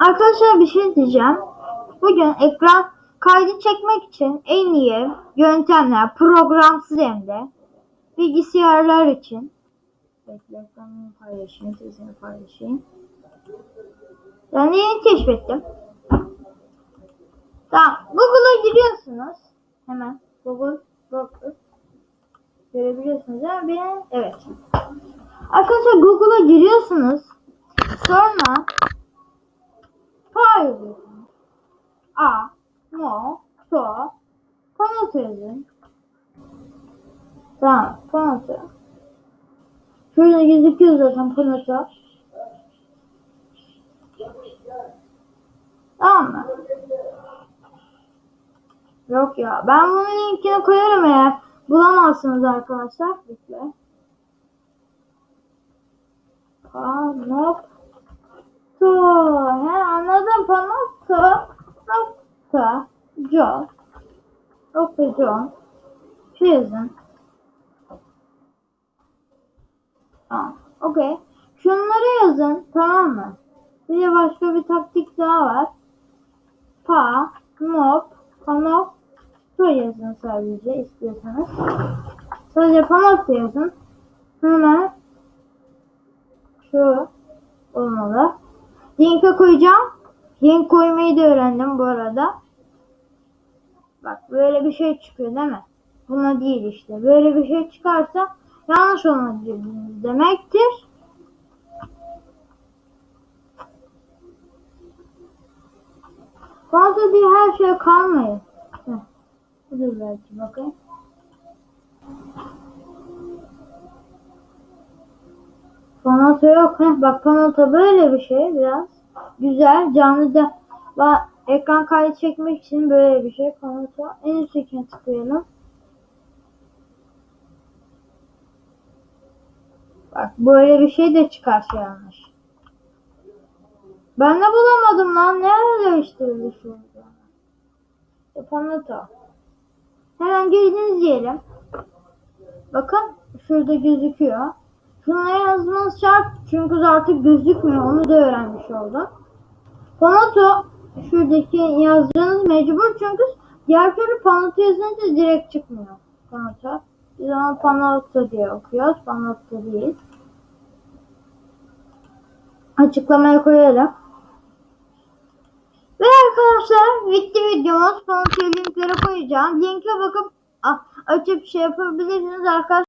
Arkadaşlar bir şey diyeceğim. Bugün ekran kaydı çekmek için en iyi yöntemler programsız hem de bilgisayarlar için. Bekle ekranımı paylaşayım, sesini paylaşayım. Yani yeni keşfettim. Tamam. Google'a giriyorsunuz. Hemen Google Google. Görebiliyorsunuz mi? Benim, evet. Arkadaşlar Google'a giriyorsunuz. Sonra Hayır. A, mo, so, yazın. Tamam, panoto. Şurada gözüküyor zaten panoto. Tamam mı? Yok ya. Ben bunun linkini koyarım eğer bulamazsınız arkadaşlar. Bekle. Panoto. He anladım. Panoto. Nokta. Jo. Nokta Jo. Şey yazın. Tamam. Okey. Şunları yazın. Tamam mı? Bir de başka bir taktik daha var. Pa, mop, panop, so yazın sadece istiyorsanız. Sadece panop yazın. Hemen şu olmalı. Link'e koyacağım. Link koymayı da öğrendim bu arada. Bak böyle bir şey çıkıyor değil mi? Buna değil işte. Böyle bir şey çıkarsa yanlış olmadı demektir. Fazla değil her şey kalmayın. Heh. Belki bakayım. Panato yok. Heh, bak panato böyle bir şey biraz. Güzel. Canlı da ekran kaydı çekmek için böyle bir şey. Panato. En üsttekine tıklayalım. Bak böyle bir şey de çıkarsa yanlış. Ben de bulamadım lan. Nerede değiştirildi şu anda? E, Panato. Hemen girdiniz diyelim. Bakın şurada gözüküyor. Şunları yazmanız şart çünkü artık gözükmüyor. Onu da öğrenmiş oldum. Panato şuradaki yazdığınız mecbur çünkü diğer türlü Panato yazınca direkt çıkmıyor. Panato. Biz onu Panato diye okuyoruz. Panato değil. Açıklamaya koyarım. Ve arkadaşlar bitti videomuz. Panato linklere koyacağım. Linke bakıp ah, açıp şey yapabilirsiniz arkadaşlar.